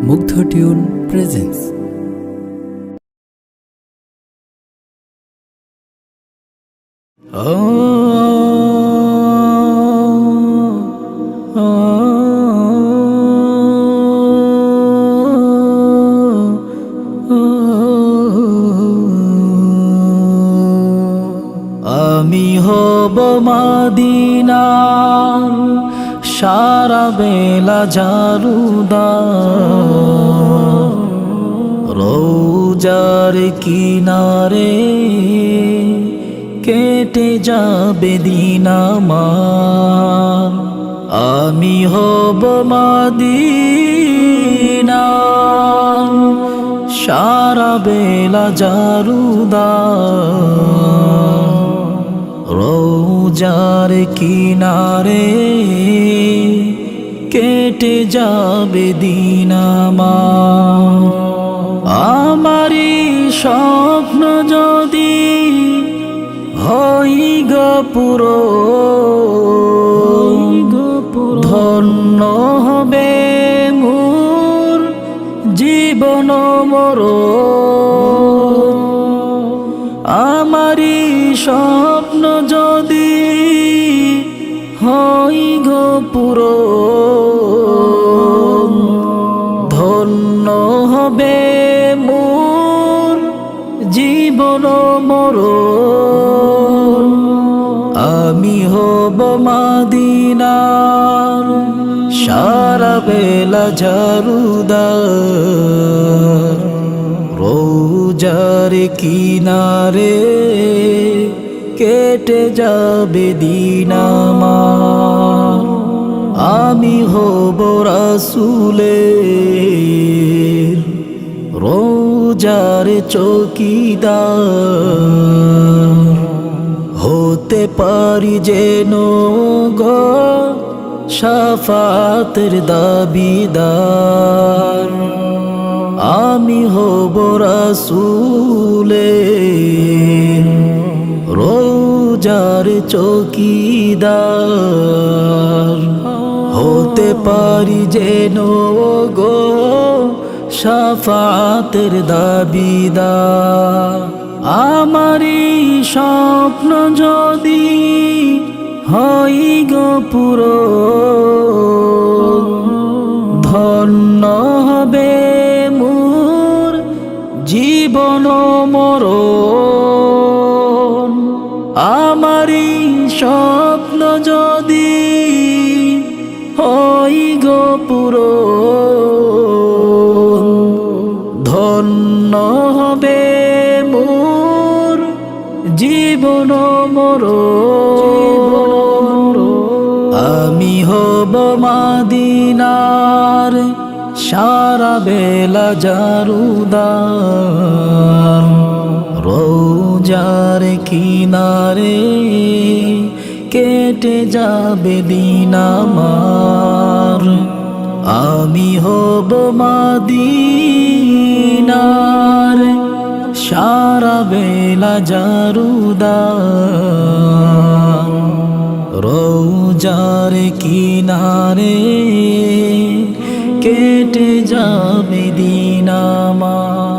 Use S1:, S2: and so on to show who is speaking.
S1: মুগ্ধ tune presence
S2: আমি হব মাদিনার সারা বেলা জারুদা। রোজার কিনারে কেটে যাবে দিন আমার। আমি হব মাদিনার সারা বেলা জারুদা। রোজার কিনারে কেটে যাবে দিন আমার। আমারই স্বপ্ন যদি হই গপুর ধন্য হবে মোর জীবন মর হই গপুর ধন্য হবে মোর জীবন মর আমি হব মাদিনার সারা বেলা ঝারুদার রোজার কিনারে কেটে যাবে দিন আমার। আমি হব রাসুলের রোজার চৌকিদার। হতে পারি যেন গো সাফাতের দাবিদার। আমি হব রাসুলে রোজার চৌকিদার। হতে পারি যেন গো সাফাতের দাবিদার। আমারই স্বপ্ন যদি হই গপুর ধন্য হবে মোর জীবন মর আমারই স্বপ্ন যদি হই গপুর ধন্য হবে মোর জীবন মর আমি হব মাদিনার সারা বেলা জারুদার। রোজার কিনারে কেটে যাবে দিন আমার। আমি হব মাদিনার, সারা বেলা জারুদার রোজার কিনারে কেটে যাবে দিন আমার।